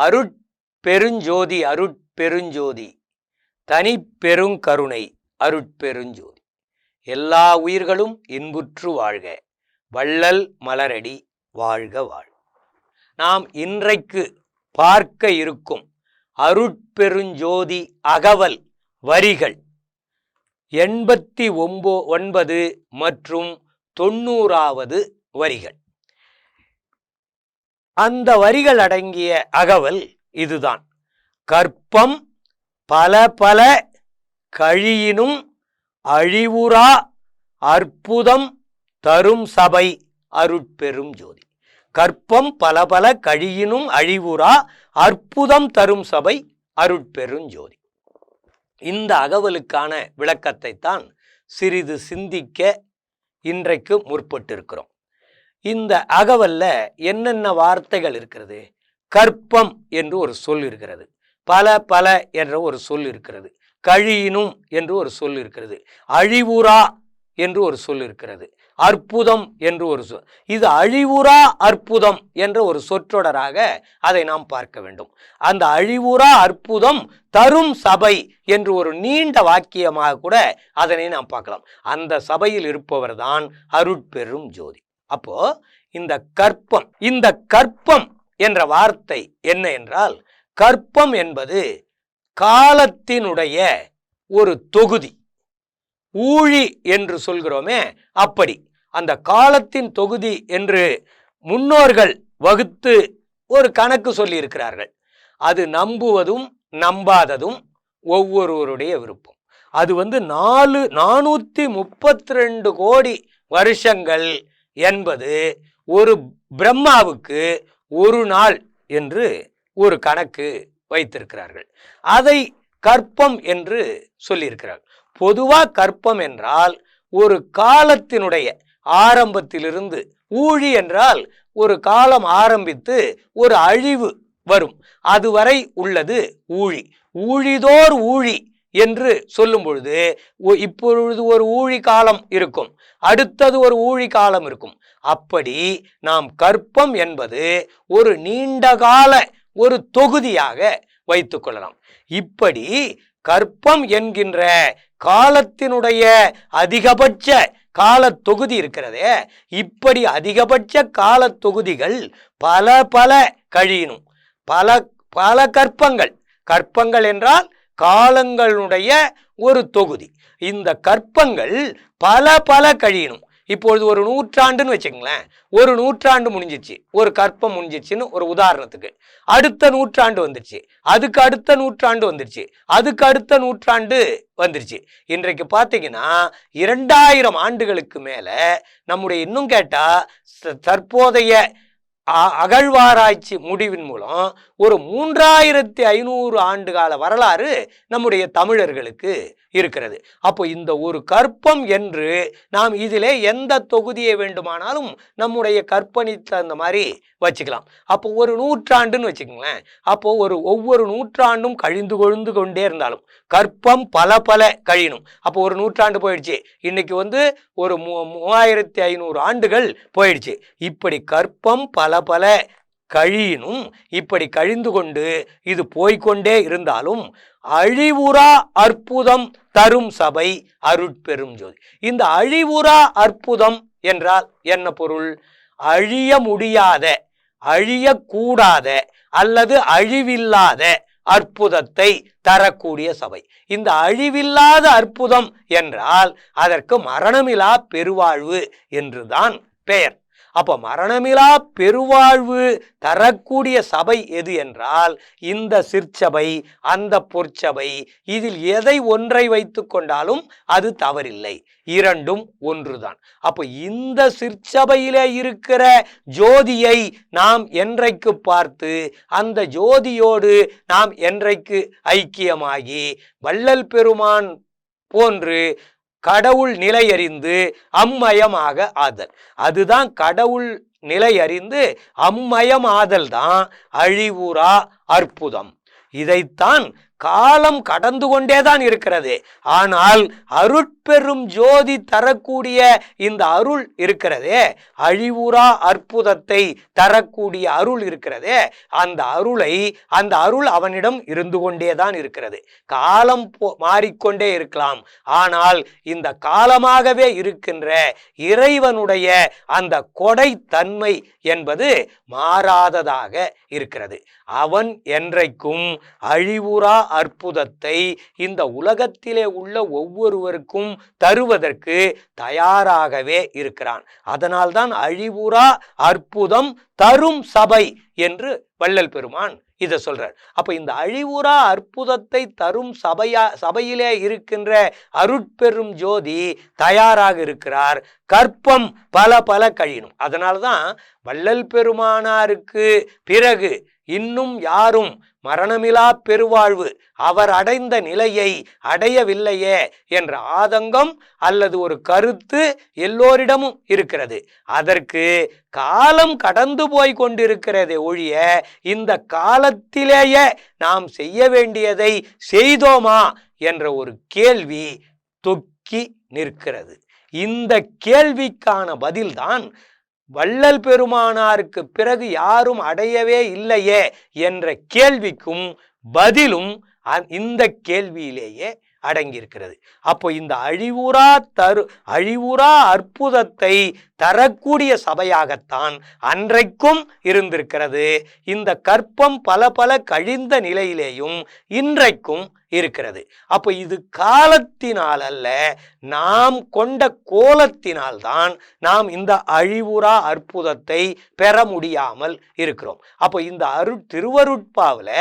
அருட்பெருஞ்சோதி அருட்பெருஞ்சோதி. தனி பெருங்கருணை அருட்பெருஞ்சோதி. எல்லா உயிர்களும் இன்புற்று வாழ்க. வள்ளல் மலரடி வாழ்க வாழ் நாம் இன்றைக்கு பார்க்க இருக்கும் அருட்பெருஞ்சோதி அகவல் வரிகள் எண்பத்தி ஒம்போ ஒன்பது மற்றும் தொண்ணூறாவது வரிகள். அந்த வரிகள் அடங்கிய அகவல் இதுதான். கற்பம் பல பல கழியினும் அழிவுறா அற்புதம் தரும் சபை அருட்பெரும் ஜோதி. கற்பம் பல பல கழியினும் அழிவுறா அற்புதம் தரும் சபை அருட்பெரும் ஜோதி. இந்த அகவலுக்கான விளக்கத்தை தான் சிறிது சிந்திக்க இன்றைக்கு முற்பட்டிருக்கிறோம். இந்த அகவல்ல என்னென்ன வார்த்தைகள் இருக்கிறது? கற்பம் என்று ஒரு சொல் இருக்கிறது. பல பல என்ற ஒரு சொல் இருக்கிறது. கழியினும் என்று ஒரு சொல் இருக்கிறது. அழிவுறா என்று ஒரு சொல் இருக்கிறது. அற்புதம் என்று ஒரு சொல் இது அழிவுறா அற்புதம் என்ற ஒரு சொற்றொடராக அதை நாம் பார்க்க வேண்டும். அந்த அழிவுரா அற்புதம் தரும் சபை என்று ஒரு நீண்ட வாக்கியமாக கூட அதனை நாம் பார்க்கலாம். அந்த சபையில் இருப்பவர் தான் அருட்பெரும் ஜோதி. அப்போ இந்த கற்பம் இந்த கற்பம் என்ற வார்த்தை என்ன என்றால் கற்பம் என்பது காலத்தினுடைய ஒரு தொகுதி. ஊழி என்று சொல்கிறோமே அப்படி. அந்த காலத்தின் தொகுதி என்று முன்னோர்கள் வகுத்து ஒரு கணக்கு சொல்லியிருக்கிறார்கள். அது நம்புவதும் நம்பாததும் ஒவ்வொருவருடைய விருப்பம். அது வந்து நாலு நானூற்றி முப்பத்தி ரெண்டு கோடி வருஷங்கள் என்பது ஒரு பிரம்மாவுக்கு ஒரு நாள் என்று ஒரு கணக்கு வைத்திருக்கிறார்கள். அதை கற்பம் என்று சொல்லியிருக்கிறார்கள். பொதுவாக கற்பம் என்றால் ஒரு காலத்தினுடைய ஆரம்பத்திலிருந்து ஊழி என்றால் ஒரு காலம் ஆரம்பித்து ஒரு அழிவு வரும். அதுவரை உள்ளது ஊழி. ஊழிதோர் ஊழி. என்று சொல்லும் பொழுது ஒ- இப்பொழுது ஒரு ஊழி காலம் இருக்கும். அடுத்தது ஒரு ஊழி காலம் இருக்கும். அப்படி நாம் கற்பம் என்பது ஒரு நீண்டகால ஒரு தொகுதியாக வைத்துக் கொள்ளலாம். இப்படி கற்பம் என்கின்ற காலத்தினுடைய அதிகபட்ச கால தொகுதி இருக்கிறதே இப்படி அதிகபட்ச கால தொகுதிகள் பல பல கழியணும் பல பல கற்பங்கள். கற்பங்கள் என்றால் காலங்களுடைய ஒரு தொகுதி. இந்த கற்பங்கள் பல பல கழியணும். இப்பொழுது ஒரு நூற்றாண்டுன்னு வச்சுங்களேன் ஒரு நூற்றாண்டு முடிஞ்சிச்சு. ஒரு கற்பம் முடிஞ்சிச்சுன்னு ஒரு உதாரணத்துக்கு. அடுத்த நூற்றாண்டு வந்துருச்சு. அதுக்கு அடுத்த நூற்றாண்டு வந்துருச்சு. அதுக்கு அடுத்த நூற்றாண்டு வந்துருச்சு. இன்றைக்கு பார்த்தீங்கன்னா இரண்டாயிரம் ஆண்டுகளுக்கு மேலே நம்முடைய இன்னும் கேட்டால் தற்போதைய அகழ்வாராய்ச்சி முடிவின் மூலம் ஒரு மூன்றாயிரத்தி ஐநூறு ஆண்டு கால வரலாறு நம்முடைய தமிழர்களுக்கு இருக்கிறது. அப்போ இந்த ஒரு கற்பம் என்று நாம் இதிலே எந்த தொகுதியை வேண்டுமானாலும் நம்முடைய கற்பனைக்கு தகுந்த மாதிரி வச்சுக்கலாம். அப்போ ஒரு நூற்றாண்டுன்னு வச்சுக்கோங்களேன். அப்போ ஒரு ஒவ்வொரு நூற்றாண்டும் கழிந்து கொழுந்து கொண்டே இருந்தாலும் கற்பம் பல பல கழியணும். அப்போ ஒரு நூற்றாண்டு போயிடுச்சு. இன்னைக்கு வந்து ஒரு மூ மூவாயிரத்தி ஐநூறு ஆண்டுகள் போயிடுச்சு. இப்படி கற்பம் பல பல கழியினும் இப்படி கழிந்து கொண்டு இது போய்கொண்டே இருந்தாலும் அழிவுறா அற்புதம் தரும் சபை அருட்பெரும் ஜோதி. இந்த அழிவுறா அற்புதம் என்றால் என்ன பொருள்? அழிய முடியாத அழியக்கூடாத அல்லது அழிவில்லாத அற்புதத்தை தரக்கூடிய சபை. இந்த அழிவில்லாத அற்புதம் என்றால் அதற்கு மரணமிலா பெருவாழ்வு என்றுதான் பெயர். அப்போ மரணமிலா பெருவாழ்வு தரக்கூடிய சபை எது என்றால் இந்த சிற்சபை அந்த பொற்சபை இதில் எதை ஒன்றை வைத்து கொண்டாலும் அது தவறில்லை. இரண்டும் ஒன்றுதான். அப்போ இந்த சிற்சபையிலே இருக்கிற ஜோதியை நாம் என்றைக்கு பார்த்து அந்த ஜோதியோடு நாம் என்றைக்கு ஐக்கியமாகி வள்ளல் பெருமான் போன்று கடவுள் நிலை அறிந்து அம்மயமாக ஆதல். அதுதான் கடவுள் நிலை அறிந்து அம்மயம் ஆதல் தான் அழிவுறா அற்புதம். இதைத்தான் காலம் கடந்து கொண்டேதான் இருக்கிறது. ஆனால் அருட்பெரும் ஜோதி தரக்கூடிய இந்த அருள் இருக்கிறதே. அழிவுறா அற்புதத்தை தரக்கூடிய அருள் இருக்கிறதே. அந்த அருளை அந்த அருள் அவனிடம் இருந்து கொண்டேதான் இருக்கிறது. காலம் போ- மாறிக்கொண்டே இருக்கலாம். ஆனால் இந்த காலமாகவே இருக்கின்ற இறைவனுடைய அந்த கொடை தன்மை என்பது மாறாததாக இருக்கிறது. அவன் என்றைக்கும் அழிவுறா அற்புதத்தை இந்த உலகத்திலே உள்ள ஒவ்வொருவருக்கும் தருவதற்கு தயாராகவே இருக்கிறான். அதனால்தான் அழிவுறா அற்புதம் தரும் சபை என்று வள்ளல் பெருமான் இதை சொல்றார். அப்ப இந்த அழிவுறா அற்புதத்தை தரும் சபையா சபையிலே இருக்கின்ற அருட்பெரும் ஜோதி தயாராக இருக்கிறார். கற்பம் பல பல கழியணும். அதனால்தான் வள்ளல் பெருமானாருக்கு பிறகு இன்னும் யாரும் மரணமிலா பெருவாழ்வு அவர் அடைந்த நிலையை அடையவில்லையே என்ற ஆதங்கம் அல்லது ஒரு கருத்து எல்லோரிடமும் இருக்கிறது. அதற்கு காலம் கடந்து போய் கொண்டிருக்கிறதே ஒழிய இந்த காலத்திலேயே நாம் செய்ய வேண்டியதை செய்தோமா என்ற ஒரு கேள்வி தொக்கி நிற்கிறது. இந்த கேள்விக்கான பதில்தான் வள்ளல் பெருமானாருக்கு பிறகு யாரும் அடையவே இல்லையே என்ற கேள்விக்கும் பதிலும் இந்த கேள்வியிலேயே அடங்கியிருக்கிறது. அப்போ இந்த அழிவுறா தரு அழிவுறா அற்புதத்தை தரக்கூடிய சபையாகத்தான் அன்றைக்கும் இருந்திருக்கிறது. இந்த கற்பம் பல பல கழிந்த நிலையிலேயும் இன்றைக்கும் இருக்கிறது. அப்போ இது காலத்தினால் அல்ல நாம் கொண்ட கோலத்தினால்தான் நாம் இந்த அழிவுறா அற்புதத்தை பெற முடியாமல் இருக்கிறோம். அப்போ இந்த அரு திருவருட்பாவில்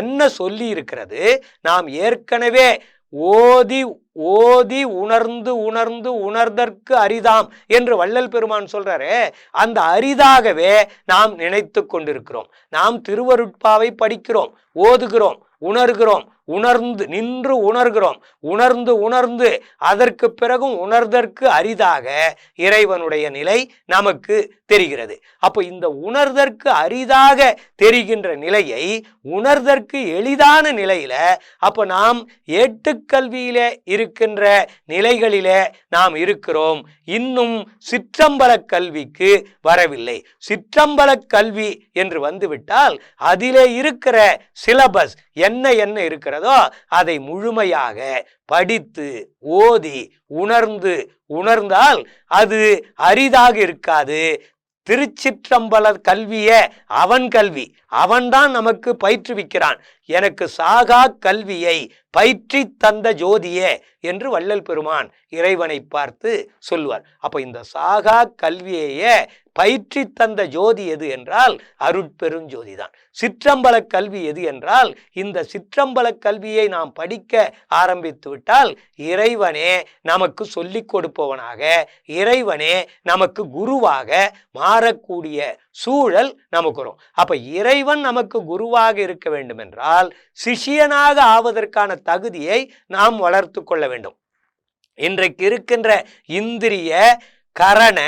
என்ன சொல்லி இருக்கிறது நாம் ஏற்கனவே ஓதி ஓதி உணர்ந்து உணர்ந்து உணர்தற்கு அரிதாம் என்று வள்ளல் பெருமான் சொல்றாரு அந்த அரிதாகவே நாம் நினைத்து கொண்டிருக்கிறோம். நாம் திருவருட்பாவை படிக்கிறோம் ஓதுகிறோம் உணர்கிறோம் உணர்ந்து நின்று உணர்கிறோம். உணர்ந்து உணர்ந்து அதற்கு பிறகும் உணர்தற்கு அரிதாக இறைவனுடைய நிலை நமக்கு தெரிகிறது. அப்போ இந்த உணர்தற்கு அரிதாக தெரிகின்ற நிலையை உணர்தற்கு எளிதான நிலையில அப்போ நாம் ஏட்டுக்கல்வியில இருக்கின்ற நிலைகளில நாம் இருக்கிறோம். இன்னும் சிற்றம்பல கல்விக்கு வரவில்லை. சிற்றம்பல கல்வி என்று வந்துவிட்டால் அதிலே இருக்கிற சிலபஸ் என்ன என்ன இருக்கிறதோ அதை முழுமையாக படித்து ஓதி உணர்ந்து உணர்ந்தால் அது அரிதாக இருக்காது. திருச்சிற்றம்பல கல்விய அவன் கல்வி. அவன்தான் நமக்கு பயிற்றுவிக்கிறான். எனக்கு சாகா கல்வியை பயிற்றி தந்த ஜோதியே என்று வள்ளல் பெருமான் இறைவனை பார்த்து சொல்லுவார். அப்ப இந்த சாகா கல்வியையே பயிற்றி தந்த ஜோதி எது என்றால் அருட்பெருஞ்சோதி தான் சிற்றம்பல கல்வி எது என்றால் இந்த சிற்றம்பல கல்வியை நாம் படிக்க ஆரம்பித்து விட்டால் இறைவனே நமக்கு சொல்லிக் கொடுப்பவனாக இறைவனே நமக்கு குருவாக மாறக்கூடிய சூழல் நமக்கு வரும். அப்ப இறைவன் நமக்கு குருவாக இருக்க வேண்டும் என்றால் சிஷியனாக ஆவதற்கான தகுதியை நாம் வளர்த்து கொள்ள வேண்டும். இன்றைக்கு இருக்கின்ற இந்திரிய கரண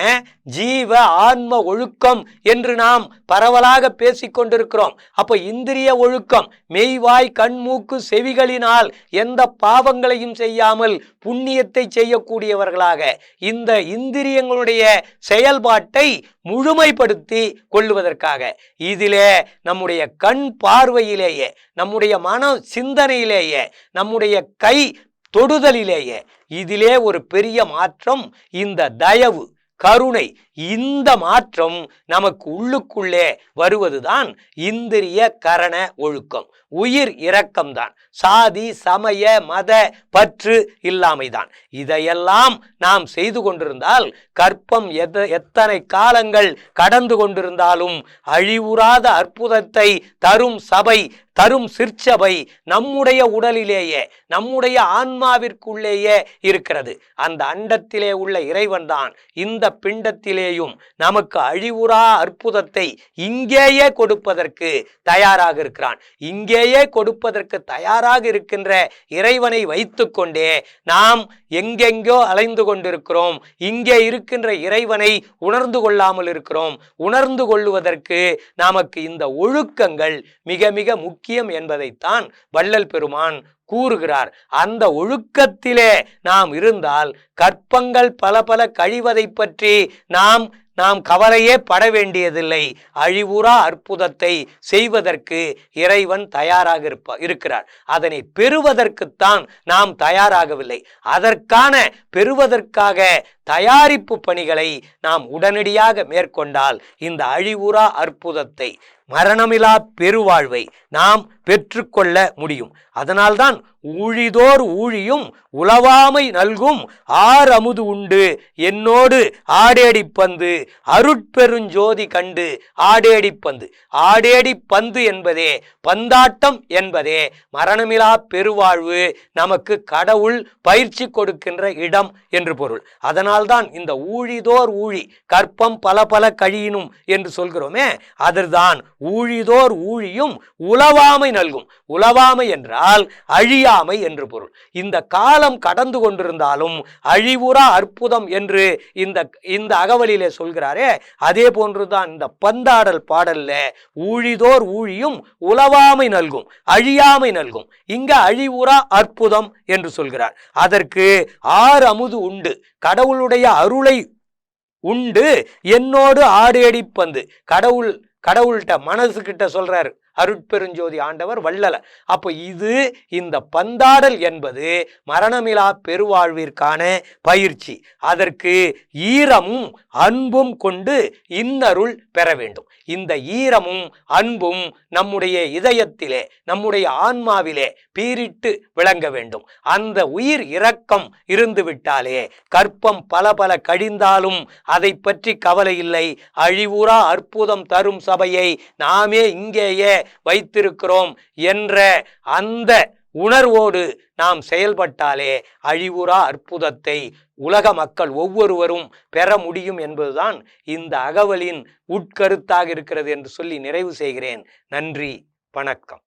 ஜீவ ஆன்ம ஒழுக்கம் என்று நாம் பரவலாக பேசிக் கொண்டிருக்கிறோம். அப்ப இந்திரிய ஒழுக்கம் மெய்வாய் கண்மூக்கு செவிகளினால் எந்த பாவங்களையும் செய்யாமல் புண்ணியத்தை செய்யக்கூடியவர்களாக இந்த இந்திரியங்களுடைய செயல்பாட்டை முழுமைப்படுத்தி கொள்ளுவதற்காக. இதிலே நம்முடைய கண் பார்வையிலேயே நம்முடைய மன சிந்தனையிலேயே நம்முடைய கை தொடுதலிலேயே. இதிலே ஒரு பெரிய மாற்றம் இந்த தயவு கருணை இந்த மாற்றம் நமக்கு உள்ளுக்குள்ளே வருவதுதான் இந்திரிய கரண ஒழுக்கம். உயிர் இரக்கம்தான். சாதி சமய மத பற்று இல்லாமைதான். இதையெல்லாம் நாம் செய்து கொண்டிருந்தால் கற்பம் எத எத்தனை காலங்கள் கடந்து கொண்டிருந்தாலும் அழிவுறாத அற்புதத்தை தரும் சபை தரும் சிற்சபை நம்முடைய உடலிலேயே நம்முடைய ஆன்மாவிற்குள்ளேயே இருக்கிறது. அந்த அண்டத்திலே உள்ள இறைவன்தான் இந்த பிண்டத்திலேயும் நமக்கு அழிவுறா அற்புதத்தை இங்கேயே கொடுப்பதற்கு தயாராக இருக்கிறான். இங்கேயே கொடுப்பதற்கு தயாராக இருக்கின்ற இறைவனை வைத்துக்கொண்டே நாம் எங்கெங்கோ அலைந்து கொண்டிருக்கிறோம் இங்கே இருக்கின்ற இறைவனை உணர்ந்து கொள்ளாமல் இருக்கிறோம். உணர்ந்து கொள்ளுவதற்கு நமக்கு இந்த ஒழுக்கங்கள் மிக மிக முக்கிய முக்கியம் என்பதைத்தான் வள்ளல் பெருமான் கூறுகிறார். அந்த ஒழுக்கத்திலே நாம் இருந்தால் கற்பங்கள் பல பல கழிவதை பற்றி நாம் நாம் கவலையே பட வேண்டியதில்லை. அழிவுறா அற்புதத்தை செய்வதற்கு இறைவன் தயாராக இருப்ப இருக்கிறார். அதனை பெறுவதற்குத்தான் நாம் தயாராகவில்லை. அதற்கான பெறுவதற்காக தயாரிப்பு பணிகளை நாம் உடனடியாக மேற்கொண்டால் இந்த அழிவுறா அற்புதத்தை மரணமிலா பெருவாழ்வை நாம் பெற்றுக்கொள்ள முடியும். அதனால்தான் ஊழிதோர் ஊழியும் உளவாமை நல்கும் ஆர் அமுது உண்டு. என்னோடு ஆடேடிப்பந்து அருட்பெருஞ்சோதி கண்டு ஆடேடிப்பந்து ஆடேடிப்பந்து என்பதே பந்தாட்டம் என்பதே மரணமிலா பெருவாழ்வு நமக்கு கடவுள் பயிற்சி கொடுக்கின்ற இடம் என்று பொருள். அதனால்தான் இந்த ஊழிதோர் ஊழி கற்பம் பல பல கழியினும் என்று சொல்கிறோமே அதற்தான் ஊழிதோர் ஊழியும் உளவாமை நல்கும். உளவாமை என்றால் அழியாமை என்று பொருள். இந்த காலம் கடந்து கொண்டிருந்தாலும் அழிவுறா அற்புதம் என்று இந்த இந்த அகவலிலே சொல்கிறாரே. அதே போன்றுதான் இந்த பந்தாடல் பாடல்ல ஊழிதோர் ஊழியும் உளவாமை நல்கும் அழியாமை நல்கும். இங்க அழிவுறா அற்புதம் என்று சொல்கிறார். அதற்கு ஆறு அமுது உண்டு. கடவுளுடைய அருளை உண்டு. என்னோடு ஆடேடிப்பந்து. கடவுள் கடவுள்கிட்ட மனசுக்கிட்ட சொல்கிறாரு அருட்பெருஞ்சோதி ஆண்டவர் வள்ளல. அப்போ இது இந்த பந்தாடல் என்பது மரணமிலா பெருவாழ்விற்கான பயிற்சி. அதற்கு ஈரமும் அன்பும் கொண்டு இன்னருள் பெற வேண்டும். இந்த ஈரமும் அன்பும் நம்முடைய இதயத்திலே நம்முடைய ஆன்மாவிலே பீரிட்டு விளங்க வேண்டும். அந்த உயிர் இரக்கம் இருந்துவிட்டாலே கற்பம் பல பல கழிந்தாலும் அதை பற்றி கவலை இல்லை. அழிவுறா அற்புதம் தரும் சபையை நாமே இங்கேயே வைத்திருக்கிறோம் என்ற அந்த உணர்வோடு நாம் செயல்பட்டாலே அழிவுறா அற்புதத்தை உலக மக்கள் ஒவ்வொருவரும் பெற முடியும் என்பதுதான் இந்த அகவலின் உட்கருத்தாக இருக்கிறது என்று சொல்லி நிறைவு செய்கிறேன். நன்றி வணக்கம்.